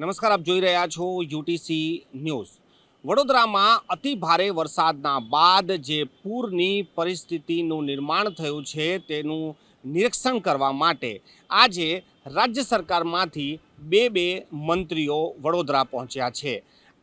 નમસ્કાર, આપ જોઈ રહ્યા છો યુટીસી ન્યૂઝ. વડોદરામાં અતિ ભારે વરસાદના બાદ જે પૂરની પરિસ્થિતિનું નિર્માણ થયું છે તેનું નિરીક્ષણ કરવા માટે આજે રાજ્ય સરકારમાંથી બે બે મંત્રીઓ વડોદરા પહોંચ્યા છે.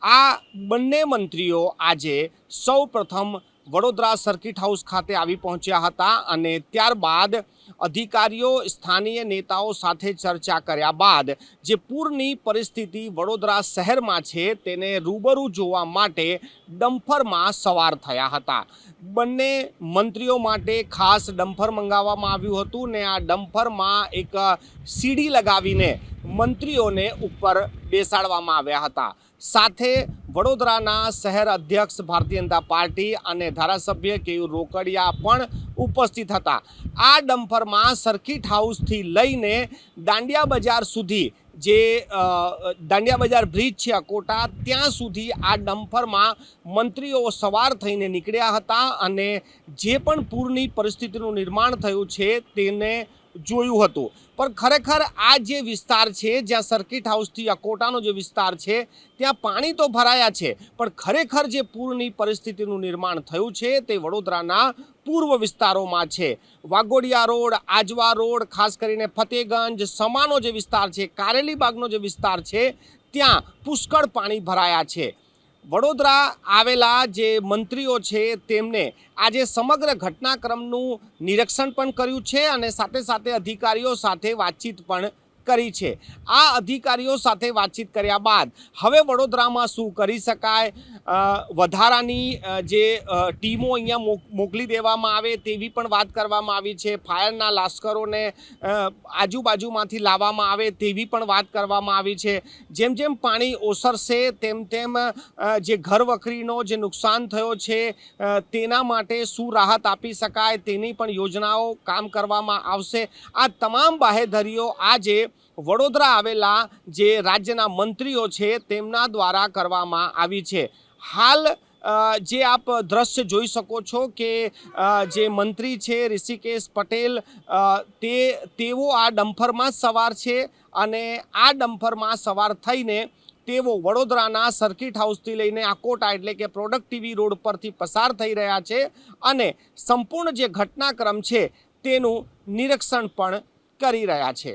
આ બંને મંત્રીઓ આજે સૌ પ્રથમ વડોદરા સર્કિટ હાઉસ ખાતે આવી પહોંચ્યા હતા અને ત્યારબાદ અધિકારીઓ, સ્થાનીય નેતાઓ સાથે ચર્ચા કર્યા બાદ જે પૂરની પરિસ્થિતિ વડોદરા શહેરમાં છે તેને રૂબરૂ જોવા માટે ડમ્ફરમાં સવાર થયા હતા. બંને મંત્રીઓ માટે ખાસ ડમ્ફર મંગાવવામાં આવ્યું હતું ને આ ડમ્ફરમાં એક સીડી લગાવીને મંત્રીઓને ઉપર બેસાડવામાં આવ્યા હતા. સાથે વડોદરાના શહેર અધ્યક્ષ ભારતીય જનતા પાર્ટી અને ધારાસભ્ય કેયુ રોકડિયા પણ ઉપસ્થિત હતા. આ ડમ્પરમાં સર્કિટ હાઉસથી લઈને દાંડિયા બજાર સુધી જે દાંડિયા બજાર બ્રિજ છે અકોટા, ત્યાં સુધી આ ડમ્પરમાં મંત્રીઓ સવાર થઈને નીકળ્યા હતા અને જે પણ પૂરની પરિસ્થિતિનું નિર્માણ થયું છે તેને જોયું હતું. પણ ખરેખર આ જે વિસ્તાર છે, જ્યાં સર્કિટ હાઉસથી અકોટાનો જે વિસ્તાર છે, ત્યાં પાણી તો ભરાયા છે. પણ ખરેખર જે પૂરની પરિસ્થિતિનું નિર્માણ થયું છે, તે વડોદરાના પૂર્વ વિસ્તારોમાં છે. વાગોડિયા રોડ, આજવા રોડ, ખાસ કરીને ફતેગંજ, સમાનો જે વિસ્તાર છે, કારેલીબાગનો જે વિસ્તાર છે, ત્યાં પુષ્કળ પાણી ભરાયા છે. વડોદરા આવેલા જે મંત્રીઓ છે તેમને આજે સમગ્ર ઘટનાક્રમનું નિરીક્ષણ પણ કર્યું છે અને સાથે સાથે અધિકારીઓ સાથે વાતચીત પણ કરી છે. આ અધિકારીઓ સાથે વાતચીત કર્યા બાદ હવે વડોદરામાં શું કરી શકાય? વધારાની જે ટીમો અહીંયા મોકલી દેવામાં આવે તેવી પણ વાત કરવામાં આવી છે. ફાયરના લાશ્કરોને આજુબાજુમાંથી લાવવામાં આવે તેવી પણ વાત કરવામાં આવી છે. જેમ જેમ પાણી ઓસરશે, તેમ તેમ જે ઘર વખરીનો જે નુકસાન થયો છે તેના માટે શું રાહત આપી શકાય તેની પણ યોજનાઓ કામ કરવામાં આવશે. આ તમામ બાહેધરીઓ આજે વડોદરા આવેલા જે રાજ્યના મંત્રીઓ છે તેમના દ્વારા કરવામાં આવી છે. હાલ જે આપ દ્રશ્ય જોઈ શકો છો કે જે મંત્રી છે ઋષિકેશ પટેલ તે, તેઓ આ ડમ્ફરમાં સવાર છે અને આ ડમ્ફરમાં સવાર થઈને તેઓ વડોદરાના સર્કિટ હાઉસથી લઈને આકોટા એટલે કે પ્રોડક્ટિવી રોડ પરથી પસાર થઈ રહ્યા છે અને સંપૂર્ણ જે ઘટનાક્રમ છે તેનું નિરીક્ષણ પણ કરી રહ્યા છે.